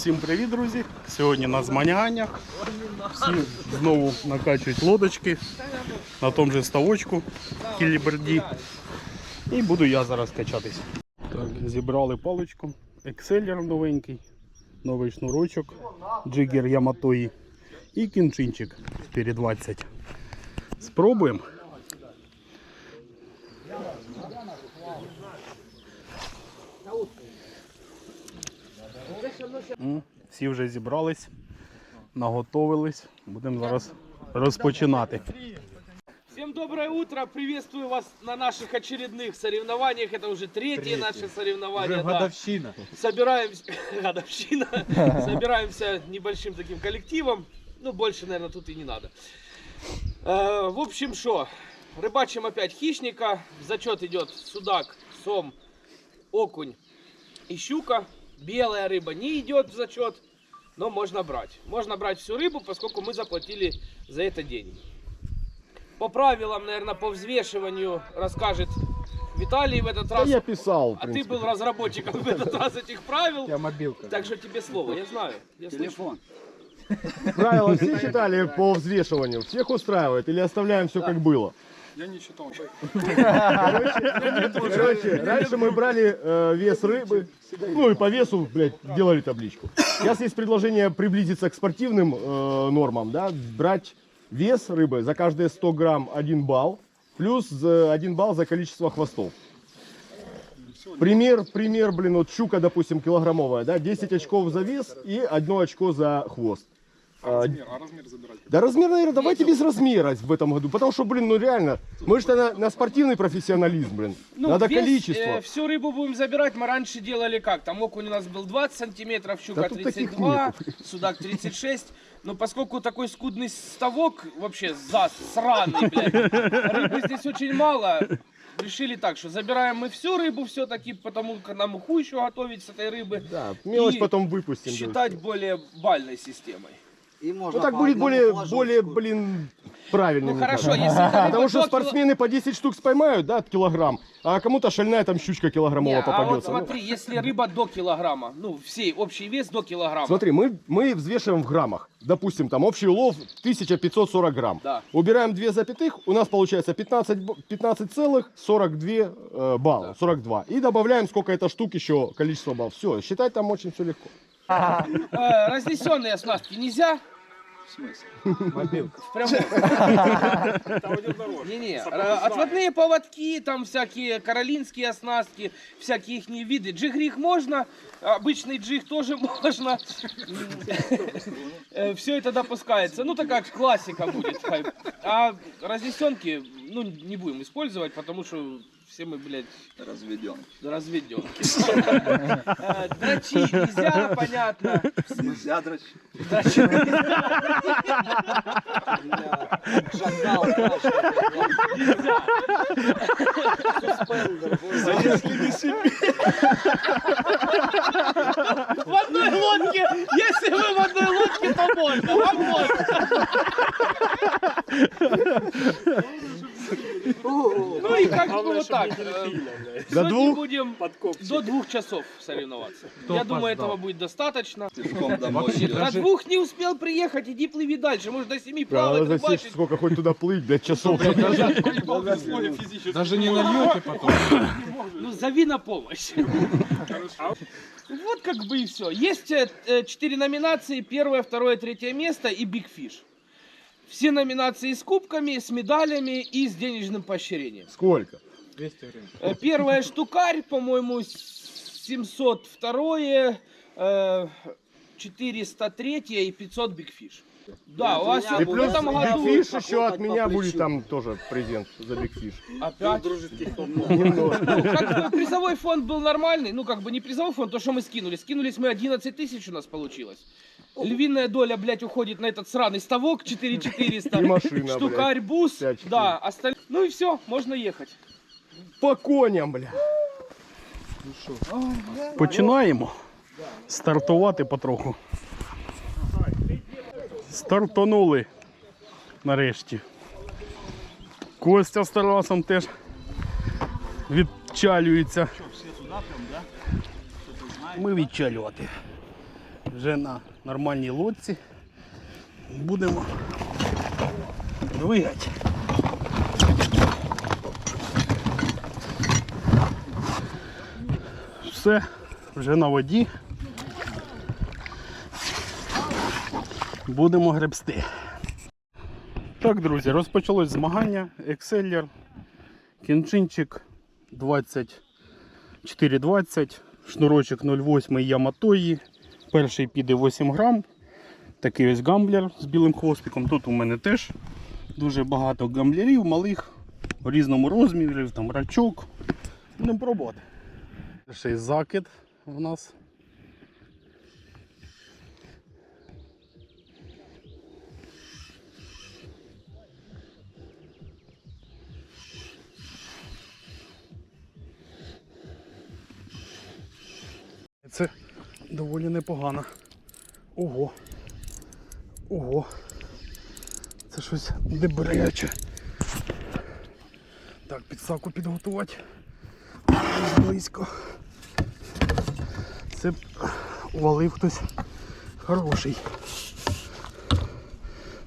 Всім привіт, друзі! Сьогодні на змаганнях. Всі знову накачують лодочки на тому же ставочку Кіліберді. І буду я зараз качатись. Так, зібрали паличку, екселер новенький, новий шнурочок, джигер Яматої і кінчинчик 420. Спробуємо. Всі вже зібрались, наготовились. Будемо зараз розпочинати. Всем доброе утро! Приветствую вас на наших очередных соревнованиях. Это уже третье наше соревнование. Уже да. годовщина. Собираемся, годовщина. Собираемся небольшим таким коллективом. Ну, больше, наверное, тут и не надо. Э, в общем, что? Рыбачим опять хищника. В зачет идет судак, сом, окунь и щука. Белая рыба не идет в зачет, но можно брать. Можно брать всю рыбу, поскольку мы заплатили за это деньги. По правилам, наверное, по взвешиванию расскажет Виталий в этот Да раз. я писал, А ты был разработчиком в этот раз этих правил. Тебя мобилка. Так что тебе слово, я знаю. Я Телефон. Правила все читали по взвешиванию. Всех устраивает или оставляем все как было? Короче, раньше мы брали э, вес рыбы, ну и по весу, блядь, делали табличку. Сейчас есть предложение приблизиться к спортивным э, нормам, да, брать вес рыбы за каждые 100 грамм 1 балл, плюс за 1 балл за количество хвостов. Пример, пример, блин, вот щука, допустим, килограммовая, да, 10 очков за вес и 1 очко за хвост. А, Да размер, наверное, давайте без размера в этом году, потому что, блин, ну реально, мы же на, на спортивный профессионализм, блин. Надо количество. всю рыбу будем забирать. Мы раньше делали как? Там окунь у нас был 20 сантиметров, щука Да тут таких 32, судак 36. Но поскольку такой скудный ставок, вообще засраный, блядь, рыбы здесь очень мало, решили так, что забираем мы всю рыбу все-таки, потому как нам уху еще готовить с этой рыбы. Да, мелочь потом выпустим. да. Считать более бальной системой. И можно Ну так будет более, более, блин, правильно. Ну хорошо, если Потому что спортсмены по 10 штук споймают, да, от килограмм, а кому-то шальная там щучка килограммовая Не, а вот попадется. Смотри, если рыба до килограмма, ну, всей общий вес до килограмма. Смотри, мы, мы взвешиваем в граммах. Допустим, там общий улов 1540 грамм. Да. Убираем 2 запятых, у нас получается 15, б- 15,42 э, балла, 42. И добавляем, сколько это штук еще, количество баллов. Все, считать там очень все легко. Э, разнесенные оснастки нельзя? Мобилка. В прямом. Не-не, э, отводные поводки, там всякие каролинские оснастки, всякие их виды. Джигрих можно, обычный джиг тоже можно. Все это допускается. Ну, такая классика будет. А разнесенки, ну, не будем использовать, потому что все мы, блядь, разведем. Разведем. Дрочить нельзя, понятно. Нельзя дрочить. Дрочить Шакал, Суспендер. В одной лодке, если вы в одной лодке, то можно, вам можно. Ну как бы вот так. э, До Сегодня двух? будем до двух часов соревноваться. Я думаю, этого будет достаточно. Вообще, До двух не успел приехать, иди плыви дальше. Может до семи плавать, рыбачить. сколько хоть туда плыть, блядь, часов. Даже не нальете потом. Ну зови на помощь. Вот как бы и все. Есть э, э, четыре номинации. Первое, второе, третье место и Big Fish. Все номинации с кубками, с медалями и с денежным поощрением. Сколько? 200 гривен. Э, Первое штукарь, по-моему, с- 702, э, 403 и 500 Big Fish. Да, у вас И в плюс этом году похлопать еще от меня будет там тоже презент за Big Fish. опять. Немного. Ну, как призовой фонд был нормальный, ну как бы не призовой фонд, то, что мы скинули. Скинулись мы 11 тысяч у нас получилось. Львиная доля, блядь, уходит на этот сраный ставок 4400. И машина, Штукарь, бус. Всячески. Да, осталь... Ну и все, можно ехать. По коням, бля. Починаємо стартувати потроху. Стартанули нарешті. Костя з Тарасом теж відчалюється. Ми відчалювати. вже на нормальній лодці. Будемо двигати. Все, вже на воді. Будемо гребсти. Так, друзі, розпочалось змагання. Exceller, кінчинчик 2420, шнурочок 08 Яматої. Перший піде 8 грам. Такий ось гамблер з білим хвостиком. Тут у мене теж дуже багато гамблерів, малих, у різному розмірі, там рачок. Будемо пробувати. Перший закид у нас. Доволі непогано. Ого. Ого. Це щось дебряче. Так, підсаку підготувати. Близько. Це увалив хтось хороший.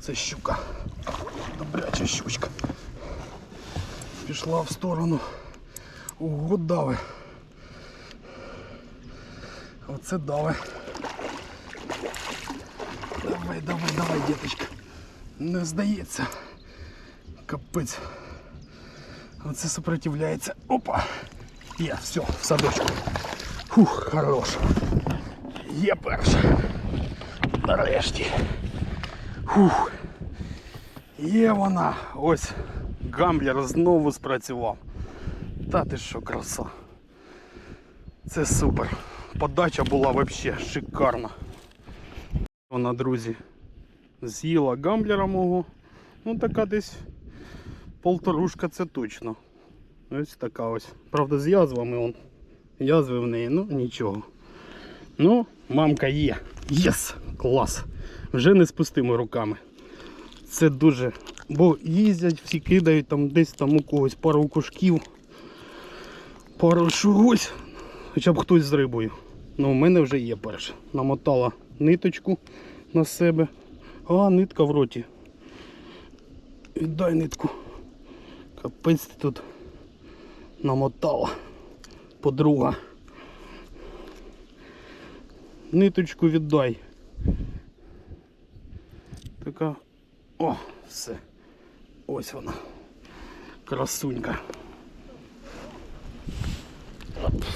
Це щука. Добряча щучка. Пішла в сторону. Ого, дави. Оце дави. Давай, давай, давай, діточка. Не здається. Капець. Оце сопротивляється. Опа. Є, все, в садочку. Фух, хорош. Є перша. Нарешті. Фух. Є вона. Ось гамблер знову спрацював. Та ти що, краса. Це супер. Подача була взагалі шикарна. Вона, друзі, з'їла гамблера мого. Ну така десь полторушка це точно. Ось така ось. Правда, з язвами он. Язви в неї, ну нічого. Ну, мамка є. Єс! Клас! Вже не з пустими руками. Це дуже. Бо їздять, всі кидають там десь там у когось пару кушків, пару чогось. Хоча б хтось з рибою. Ну, у мене вже є перше. Намотала ниточку на себе. А, нитка в роті. Віддай нитку. Капець ти тут намотала. Подруга. Ниточку віддай. Така. О, все. Ось вона. Красунька.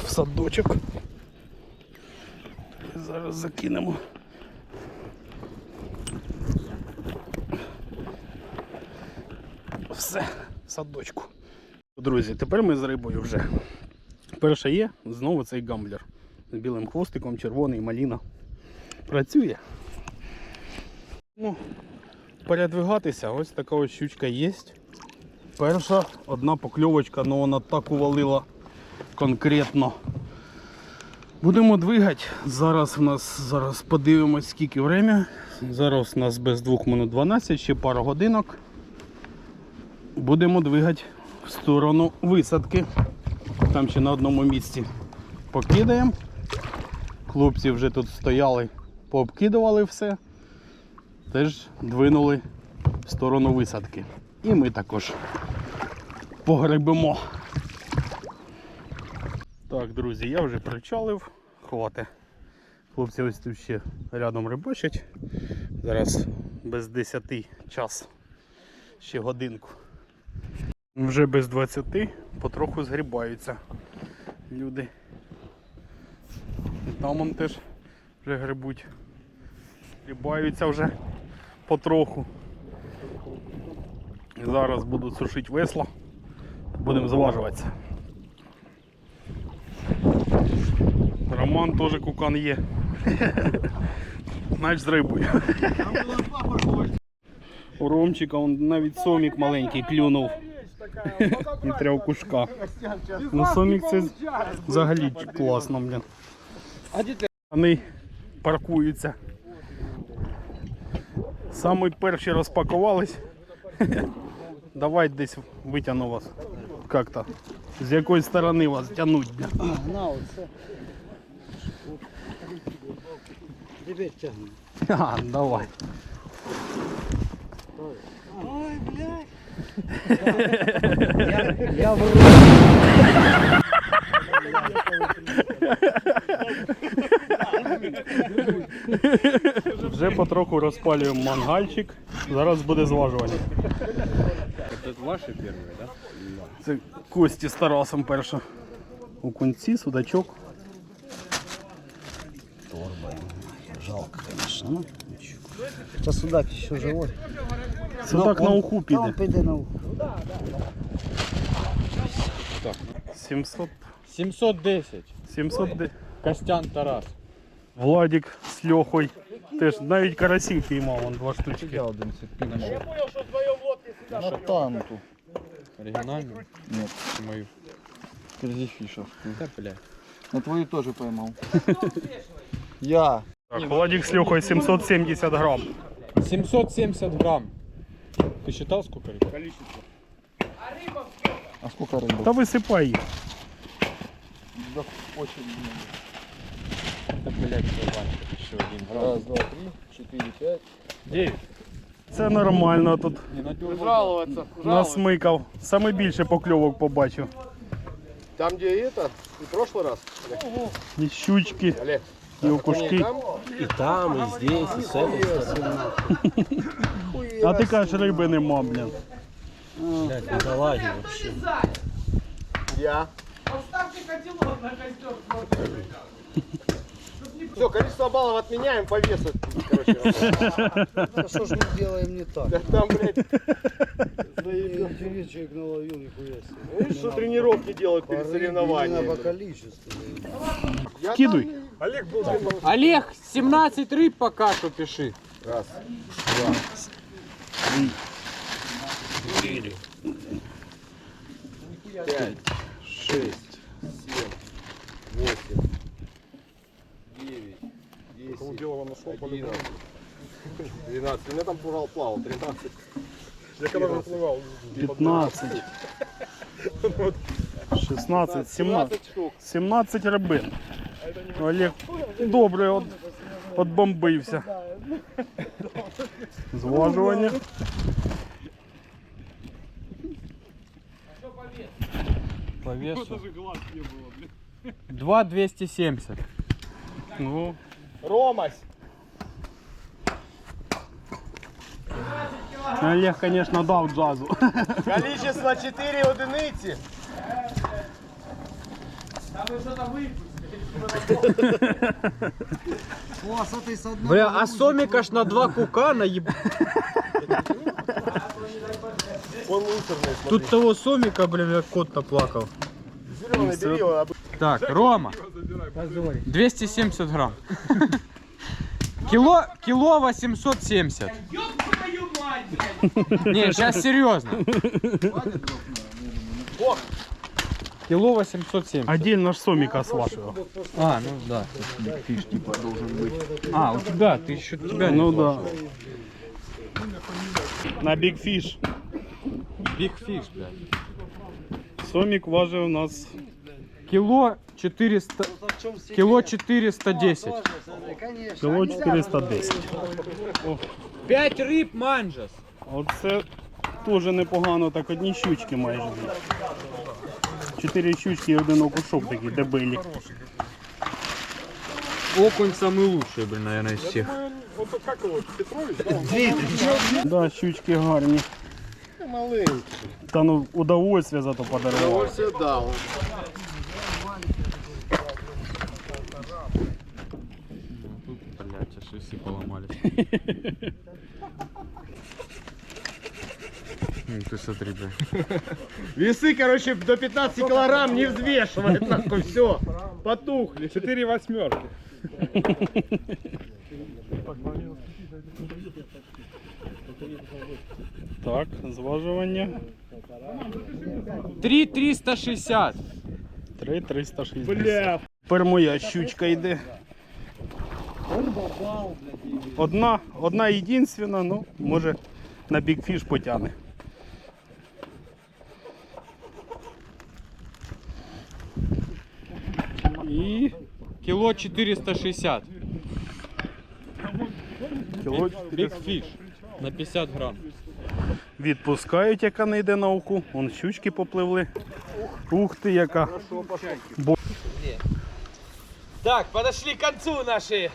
В садочок. Зараз закинемо. Все, садочку. Друзі, тепер ми з рибою вже. Перша є, знову цей гамблер. З білим хвостиком, червоний, маліна. Працює. Ну, передвигатися, ось така ось щучка є. Перша одна покльовочка, але вона так увалила конкретно. Будемо двигати. Зараз в нас зараз подивимось скільки время. Зараз у нас без 2 минут 12, ще пару годинок. Будемо двигати в сторону висадки. Там ще на одному місці покидаємо. Хлопці вже тут стояли, пообкидували все. Теж двинули в сторону висадки. І ми також погребемо. Так, друзі, я вже причалив, хвати. Хлопці ось тут ще рядом рибачать. Зараз без 10 час, ще годинку. Вже без 20 потроху згрібаються люди. Там он теж вже грибуть. Згрібаються вже потроху. І зараз будуть сушити весла. Будемо заважуватися. Роман теж кукан є. Знаєш з рибою. У Ромчика он навіть сомік маленький клюнув. І тряв кушка. Ну сомік це взагалі класно, блін. Вони паркуються. Саме перші розпакувались. Давай десь витягну вас. Как-то. З якої сторони вас тянуть, Тебе тягну. А, давай. Ой, блядь. Я. Вже потроху розпалюємо мангальчик. Зараз буде зважування. Это ваши первые, да? Це Кості з Тарасом перша. У кінці судачок. Конечно. Ну, Та судак ще живой. Судак на уху Та он піде. піде на уху. 700. 710. 700 де- Костян Тарас. Владик з Льохою. Теж навіть карасів піймав, он два штучки. один цветный Натанту. Оригинальный? Нет. Мою. Кирзифишевскую. Да, бля. На твою тоже поймал. Я. Так, Владик з Льохою 770 грам. 770 грамм. Ты считал сколько рыб? А сколько рыбы? Та висипай їх. Да очень много. Да, блядь, еще один грамм. Раз, два, три, четыре, пять. 9. Це нормально тут. Не надергал. Жаловаться. Насмикав. Саме більше покльовок побачив. Там, где это, и прошлый раз. І щучки, Олег. і окушки. Там? А ти кажеш, риби нема, блін. Я. Поставьте котелок на костер. Все, количество баллов отменяем по весу. короче. А что ж мы делаем не так? Да там, блядь, заебись. человек наловил, нихуя себе. Ну Видишь, что тренировки делают перед соревнованиями. по количеству. Скидывай. Олег. Олег, 17 рыб пока что пиши. Раз, два, три, четыре, пять, шесть, семь, восемь десять, одиннадцать, двенадцать. У меня там плавал, плавал, тринадцать. Я когда выплывал. 15, 16, 17. штук. 17 рибин. Олег добре от, отбомбився. Зважування. По весу. 2 270. Ну, Ромась. Олег, звісно, дав джазу. Количество 4 одиниці. Там вы что-то выпустили. Бля, а грузика сомика ж на два кука наеб... Тут того сомика, блин, как кот наплакал. Зеленый бери его. Так, Рома. 270 грамм. Кило, кило 870. Ёб твою мать, блядь. Не, сейчас серьезно. Кило 870. Отдельно ж соміка сважував. А, ну да. Фиш типа должен быть. А, у тебя, ты еще тебя Ну да. На Big Fish. Big Fish, блядь. Сомік важив у нас Кило 400... Кило 410. Конечно. кіло 410. 5 рыб манжас. Оце теж непогано, так одні щучки майже. дві. Чотири щучки і один окушок такий дебелі. Окунь самый лучший, блин, наверное, из всех. Да? щучки гарні. маленький. Та ну удовольствие зато подарував. Удовольствие дал. Ты смотри, блядь. Весы, короче, до 15 килограмм не взвешивает, нахуй, все. Потухли. Четыре восьмерки. Так, зважування. 3 360. 3 360. Бля. Тепер моя щучка йде. Одна, одна єдинственна, ну, може на бікфіш потягне. І Кило 460. Кіло Fish на 50 грам. відпускають, яка не йде на оку. Вон щучки попливли. Ух ти, яка. Так, подошли к концу наши.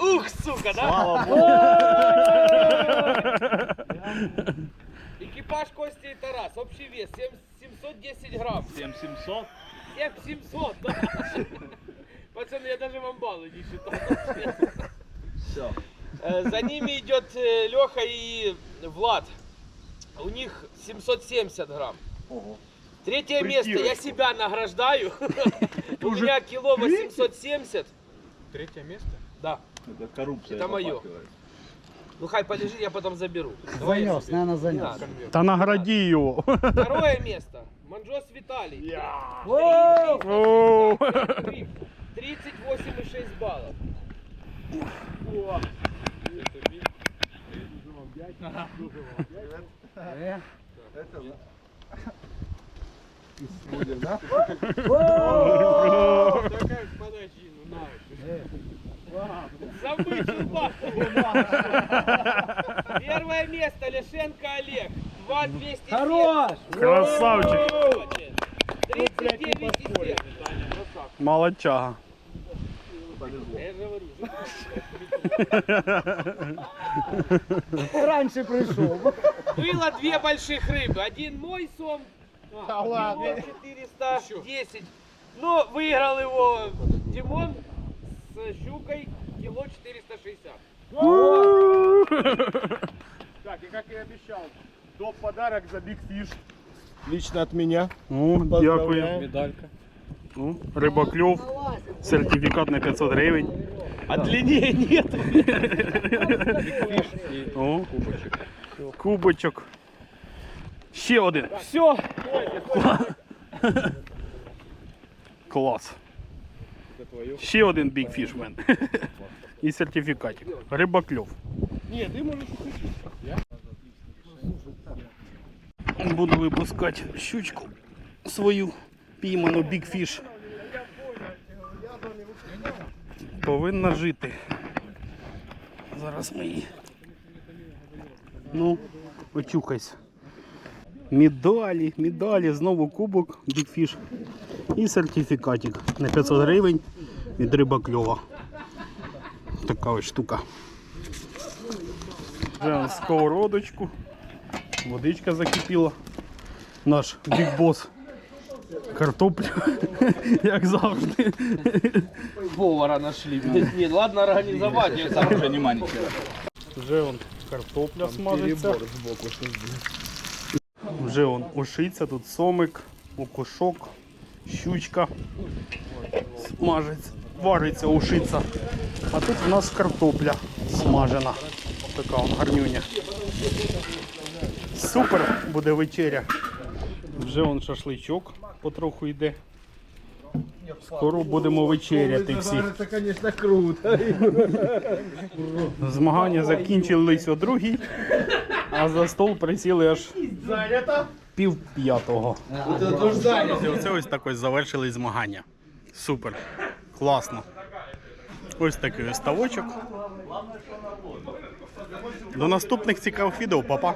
Ух, сука, да? Экипаж Кости и Тарас. Общий вес 7 710 грамм. 7700? 7700, да. Пацаны, я даже вам баллы не считал. Все. За ними идет Леха и Влад. У них 770 грамм. Третье место я себя награждаю. У меня кило 870. Третє місце? Да. Это коррупция. Это мое. Ну хай полежит, я потом заберу. Давай я Занес, заберу. наверное, Не занес. надо. Та награді його. Второе место. Манжос Виталий. Оу. 38,6 баллов. Забыть чурбак. Первое место Лешенко Олег. 2,207. Хорош! Красавчик. 39,7. Молодчага. Я же говорю, Раньше пришел. Было две больших рыбы. Один мой сом. Да ладно. 410. Но выиграл его Димон с щукой кило 460. Так, и как и обещал, топ подарок за Big Fish. Лично от меня. Ну, дякую. Медалька. Ну, рибакльов. Сертифікат на 500 гривень. А длиннее нет. О, кубочок. Ще один. Все. Клас. Ще один Big Fish. І сертифікатик. Рибакльов. Ні, ти можеш Буду випускати щучку свою пійману Big Fish. Повинна жити. Зараз ми її. Ну, очухайся. Медалі, медалі, знову кубок Big Fish і сертифікатик на 500 гривень від рибакльова. Така ось штука. Вже сковородочку. Водичка закипіла. Наш Big Boss. Картоплю, як завжди. Повара нашли. Нет, ладно организовать. Я сам уже не Вже он картопля смажиться. Вже он ушиться, тут сомик, окушок, щучка смажиться, вариться, ушиться. А тут у нас картопля смажена. Така он гарнюня. Супер буде вечеря. Вже он шашличок потроху йде. Скоро будемо вечеряти всі. Це, звісно, круто. Змагання закінчились о другій, а за стол присіли аж пів п'ятого. Оце ось так ось завершили змагання. Супер. Класно. Ось такий ставочок. До наступних цікавих відео, папа.